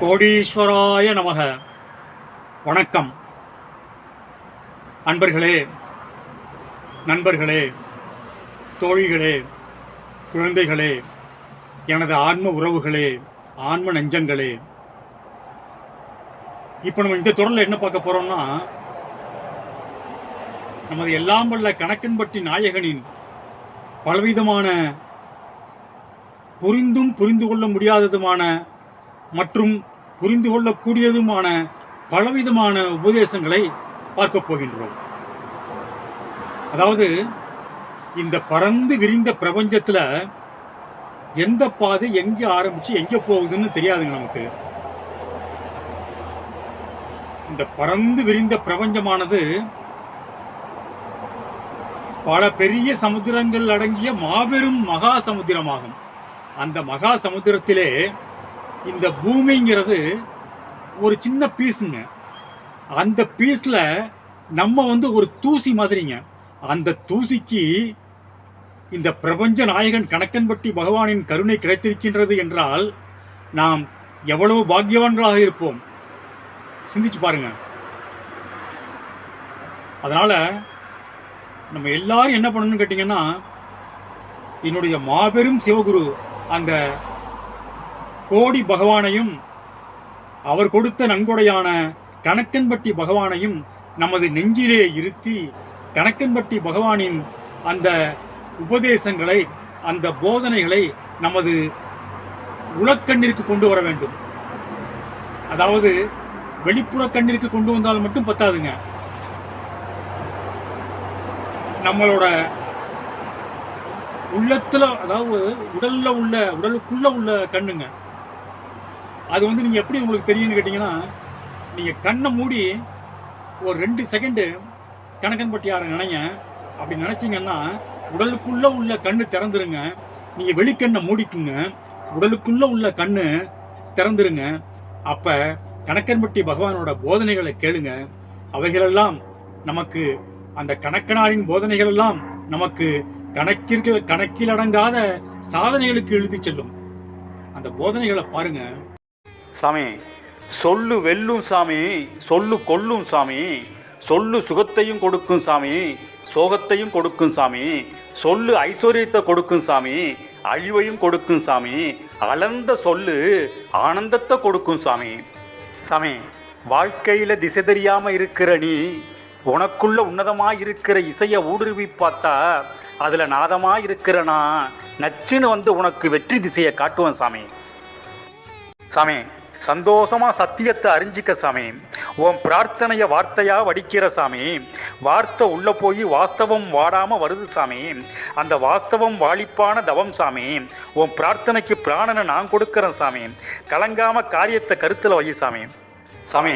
கோடீஸ்வராய நமக. வணக்கம். அன்பர்களே நண்பர்களே தோழிகளே குழந்தைகளே எனது ஆன்ம உறவுகளே ஆன்ம நெஞ்சங்களே. இப்போ நம்ம இந்த தொடரில் என்ன பார்க்க போறோம்னா நமது எல்லாம் வல்ல கணக்கன்பட்டி நாயகனின் பலவிதமான புரிந்தும் புரிந்து கொள்ள முடியாததுமான மற்றும் புரிந்து கொள்ளக்கூடியதுமான பலவிதமான உபதேசங்களை பார்க்க போகின்றோம். அதாவது இந்த பறந்து விரிந்த பிரபஞ்சத்தில் எந்த பாதை எங்கே ஆரம்பித்து எங்கே போகுதுன்னு தெரியாதுங்க நமக்கு. இந்த பறந்து விரிந்த பிரபஞ்சமானது பல பெரிய சமுத்திரங்கள் அடங்கிய மாபெரும் மகா சமுத்திரமாகும் அந்த மகா சமுத்திரத்திலே இந்த பூமிங்கிறது ஒரு சின்ன பீஸுங்க அந்த பீஸில் நம்ம வந்து ஒரு தூசி மாதிரிங்க. அந்த தூசிக்கு இந்த பிரபஞ்ச நாயகன் கணக்கன்பட்டி பகவானின் கருணை கிடைத்திருக்கின்றது என்றால் நாம் எவ்வளவு பாக்கியவான்களாக இருப்போம்? சிந்திச்சு பாருங்க. அதனால் நம்ம எல்லாரும் என்ன பண்ணணும்னு கேட்டிங்கன்னா என்னுடைய மாபெரும் சிவகுரு அந்த கோடி பகவானையும் அவர் கொடுத்த நன்கொடையான கணக்கன்பட்டி பகவானையும் நமது நெஞ்சிலே இருத்தி கணக்கன்பட்டி பகவானின் அந்த உபதேசங்களை அந்த போதனைகளை நமது உளக்கண்ணிற்கு கொண்டு வர வேண்டும். அதாவது வெளிப்புற கண்ணிற்கு கொண்டு வந்தால் மட்டும் பத்தாதுங்க. நம்மளோட உள்ளத்தில் அதாவது உடலில் உள்ள உடலுக்குள்ள உள்ள கண்ணுங்க. அது வந்து நீங்கள் எப்படி உங்களுக்கு தெரியும்னு கேட்டிங்கன்னா நீங்கள் கண்ணை மூடி ஒரு ரெண்டு செகண்டு கணக்கன்பட்டி யாரை நினைங்க. அப்படி நினச்சிங்கன்னா உடலுக்குள்ளே உள்ள கண்ணு திறந்துருங்க. நீங்கள் வெளிக்கண்ணை மூடிக்குங்க. உடலுக்குள்ளே உள்ள கண்ணு திறந்துருங்க. அப்போ கணக்கன்பட்டி பகவானோட போதனைகளை கேளுங்க. அவைகளெல்லாம் நமக்கு அந்த கணக்கனாரின் போதனைகள் எல்லாம் நமக்கு கணக்கிற்கு கணக்கில் அடங்காத சாதனைகளுக்கு எழுதி செல்லும். அந்த போதனைகளை பாருங்கள் சாமி சொல்லு வெல்லும் சாமி சொல்லு கொல்லும் சாமி சொல்லு சுகத்தையும் கொடுக்கும் சாமி சோகத்தையும் கொடுக்கும் சாமி சொல்லு ஐஸ்வர்யத்தை கொடுக்கும் சாமி அழிவையும் கொடுக்கும் சாமி அளந்த சொல்லு ஆனந்தத்தை கொடுக்கும் சாமி. சாமி வாழ்க்கையில் திசை தெரியாம இருக்கிற நீ உனக்குள்ள உன்னதமாக இருக்கிற இசையை ஊடுருவி பார்த்தா அதில் நாதமாக இருக்கிற நான் நச்சுன்னு வந்து உனக்கு வெற்றி திசையை காட்டுவேன் சாமி. சாமி சந்தோஷமா சத்தியத்தை அறிஞ்சிக்க சாமி. உன் பிரார்த்தனைய வார்த்தையா வடிக்கிற சாமி. வார்த்தை உள்ள போய் வாஸ்தவம் வாடாம வருது சாமி. அந்த வாஸ்தவம் வாழிப்பான தவம் சாமி. உன் பிரார்த்தனைக்கு பிராணனை நான் கொடுக்கறேன் சாமி. கலங்காம காரியத்தை கருத்துல வை சாமி. சாமி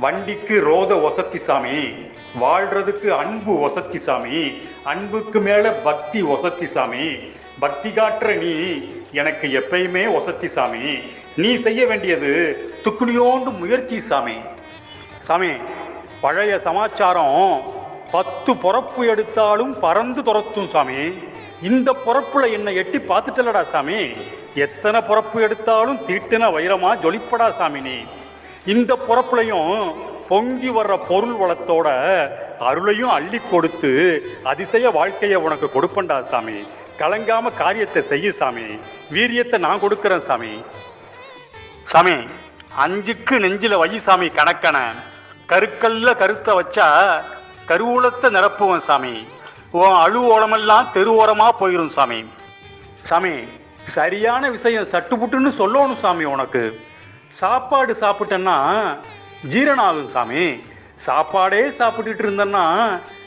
வண்டிக்கு ரோத ஒசத்தி சாமி. வாழ்றதுக்கு அன்பு ஒசத்தி சாமி. அன்புக்கு மேல பக்தி ஒசத்தி சாமி. பக்தி காட்டுற நீ எனக்கு எப்பயுமே ஒசத்தி சாமி. நீ செய்ய வேண்டியது துக்குனியோண்டு முயற்சி சாமி. சாமி பழைய சமாச்சாரம் பத்து பொறப்பு எடுத்தாலும் பறந்து துரத்தும் சாமி. இந்த பொறப்புல என்னை எட்டி பார்த்துட்டலடா சாமி. எத்தனை பொறப்பு எடுத்தாலும் தீட்டின வைரமா ஜொலிப்படா சாமி நீ. இந்த பொறப்புலையும் பொங்கி வர்ற பொருள் வளத்தோட அருளையும் அள்ளி கொடுத்து அதிசய வாழ்க்கையை உனக்கு கொடுப்பண்டா சாமி. கலங்காம காரியத்தை செய்ய சாமி. வீரியத்தை நான் கொடுக்குறேன் சாமி. சாமி அஞ்சுக்கு நெஞ்சில வை சாமி கணக்கன. கருக்கல்ல கருத்தை வச்சா கருவூலத்தை நிரப்புவேன் சாமி. உன் அழு ஓலமெல்லாம் தெருவோரமா போயிடும் சாமி. சாமி சரியான விஷயம் சட்டுப்புட்டுன்னு சொல்லணும் சாமி உனக்கு. சாப்பாடு சாப்பிட்டேன்னா ஜீரணம் ஆகும் சாமி. சாப்பாடே சாப்பிட்டுட்டு இருந்தேன்னா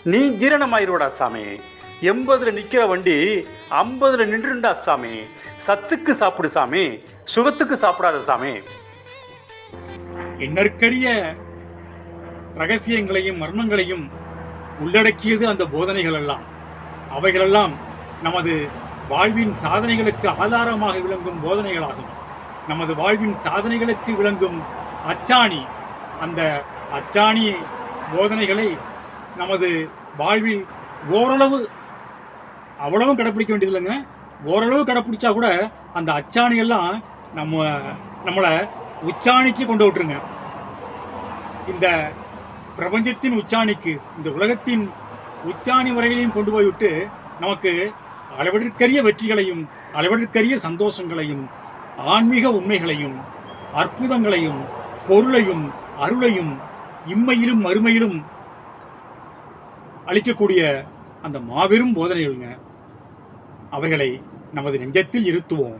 நீ ஜீரணமாயிருவடா சாமி. எண்பதுல நிக்கிற வண்டி ஐம்பதுல நின்றுண்டா சாமி. சத்துக்கு சாப்பிடு சாமி. சுகத்துக்கு சாப்பிடாத சாமி. என்னற்கரிய ரகசியங்களையும் மர்மங்களையும் உள்ளடக்கியது அந்த போதனைகள் எல்லாம் அவைகளெல்லாம் நமது வாழ்வின் சாதனைகளுக்கு ஆதாரமாக விளங்கும் போதனைகளாகும். நமது வாழ்வின் சாதனைகளுக்கு விளங்கும் அச்சாணி அந்த அச்சாணி போதனைகளை நமது வாழ்வில் ஓரளவு அவ்வளவும் கடைப்பிடிக்க வேண்டியதில்லைங்க. ஓரளவு கடைப்பிடிச்சா கூட அந்த அச்சாணியெல்லாம் நம்ம நம்மளை உச்சாணிக்கு கொண்டு விட்டுருங்க. இந்த பிரபஞ்சத்தின் உச்சாணிக்கு இந்த உலகத்தின் உச்சாணி வரையிலையும் கொண்டு போய்விட்டு நமக்கு அளவிற்கரிய வெற்றிகளையும் அளவிற்கரிய சந்தோஷங்களையும் ஆன்மீக உண்மைகளையும் அற்புதங்களையும் பொருளையும் அருளையும் இம்மையிலும் மறுமையிலும் அளிக்கக்கூடிய அந்த மாபெரும் போதனைகள்ங்க. அவைகளை நமது நெஞ்சத்தில் இருத்துவோம்.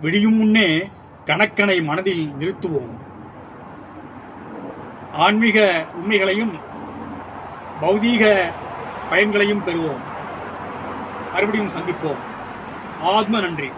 விடியும் முன்னே கணக்கனை மனதில் நிறுத்துவோம். ஆன்மீக உண்மைகளையும் பௌதீக பயன்களையும் பெறுவோம். மறுபடியும் சந்திப்போம். ஆத்ம நன்றி.